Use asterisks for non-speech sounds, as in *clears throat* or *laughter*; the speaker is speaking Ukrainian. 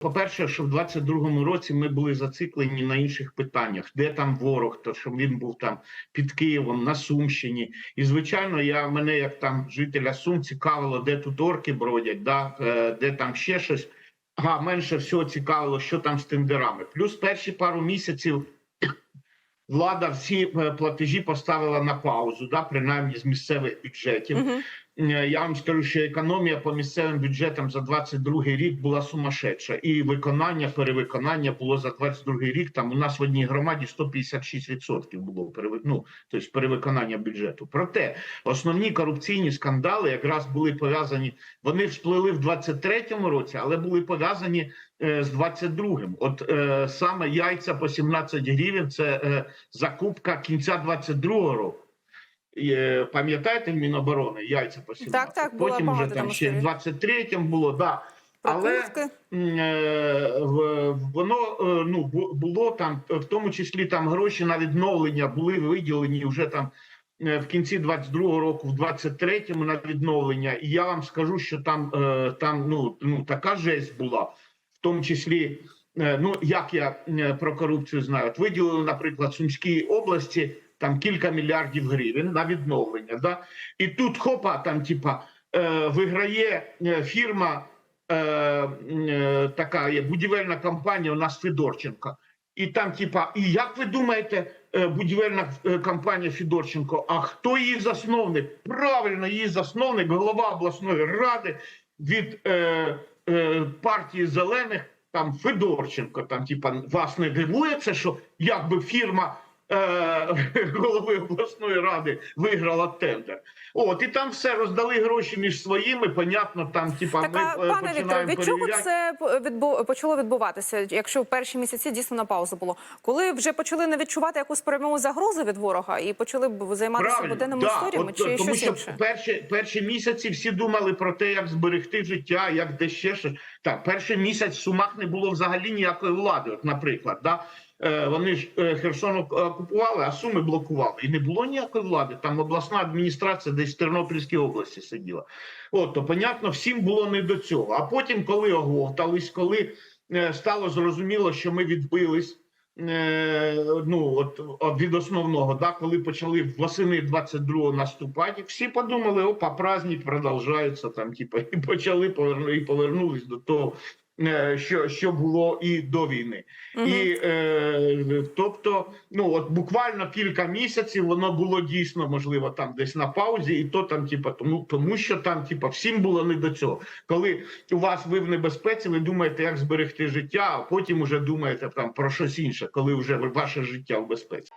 По-перше, що в 22-му році ми були зациклені на інших питаннях, де там ворог, то що він був там під Києвом, на Сумщині. І звичайно, я мене, як там жителя Сум, цікавило, де тут орки бродять, да, е, де там ще щось. А менше всього цікавило, що там з тендерами. Плюс перші пару місяців *clears throat* влада всі е, платежі поставила на паузу, да, принаймні з місцевих бюджетів. Угу. Е, Я вам скажу, що економія по місцевим бюджетам за 22 рік була сумасшедша, і виконання, перевиконання було за 22 рік. Там у нас в одній громаді 156% було ну, тобто перевиконання бюджету. Проте основні корупційні скандали якраз були пов'язані. Вони всплили в 23-му році, але були пов'язані е, з 22-м. От е, саме яйця по 17 гривень – це е, закупка кінця 22-го року. Е, Пам'ятаєте Міноборони яйця по 17? Так, так, було Потім вже там ще в історій. 23-м було, да. Але в- воно е, ну бу- було там, в тому числі там гроші на відновлення були виділені вже там е, в кінці 22-го року, в 23-му на відновлення. І я вам скажу, що там, е, там ну, ну така жесть була, в тому числі. е, Ну, як я про корупцію знаю, От виділили, наприклад, Сумській області там кілька мільярдів гривень на відновлення. Да? І тут хопа, там, типа, е, виграє е, фірма, е, е, така є будівельна компанія у нас Федорченко. І там, типа, і як ви думаєте, е, будівельна е, компанія Федорченко, а хто її засновник? Правильно, її засновник, голова обласної ради від е, е, партії зелених, там Федорченко. Там, типа, вас не дивує це, що якби фірма *laughs* голови обласної ради виграла тендер. От і там все роздали гроші між своїми. Понятно, там типа Так, ми е, пане починаємо від чого це відбу... почало відбуватися, якщо в перші місяці дійсно на паузу було? Коли вже почали не відчувати якусь пряму загрозу від ворога і почали б займатися буденними історіями От, чи тому щось що інше? перші, перші місяці всі думали про те, як зберегти життя, як де ще щось. Так, перший місяць в Сумах не було взагалі ніякої влади. От, наприклад, да? Е, вони ж е, Херсон окупували, а Суми блокували. І не було ніякої влади. Там обласна адміністрація десь в Тернопільській області сиділа. От, то, понятно, всім було не до цього. А потім, коли оговтались, коли е, стало зрозуміло, що ми відбились. Ну от від основного, да, коли почали восени 22-го наступати, всі подумали, опа, праздник продовжується там, типу, і почали поверну, і повернулись до того, що, що було і до війни. Мгм. І е, тобто, ну от буквально кілька місяців воно було дійсно можливо там десь на паузі, і то там, типа, тому, тому що там, типа, всім було не до цього. Коли у вас ви в небезпеці, ви думаєте, як зберегти життя, а потім уже думаєте там про щось інше, коли вже ваше життя в безпеці.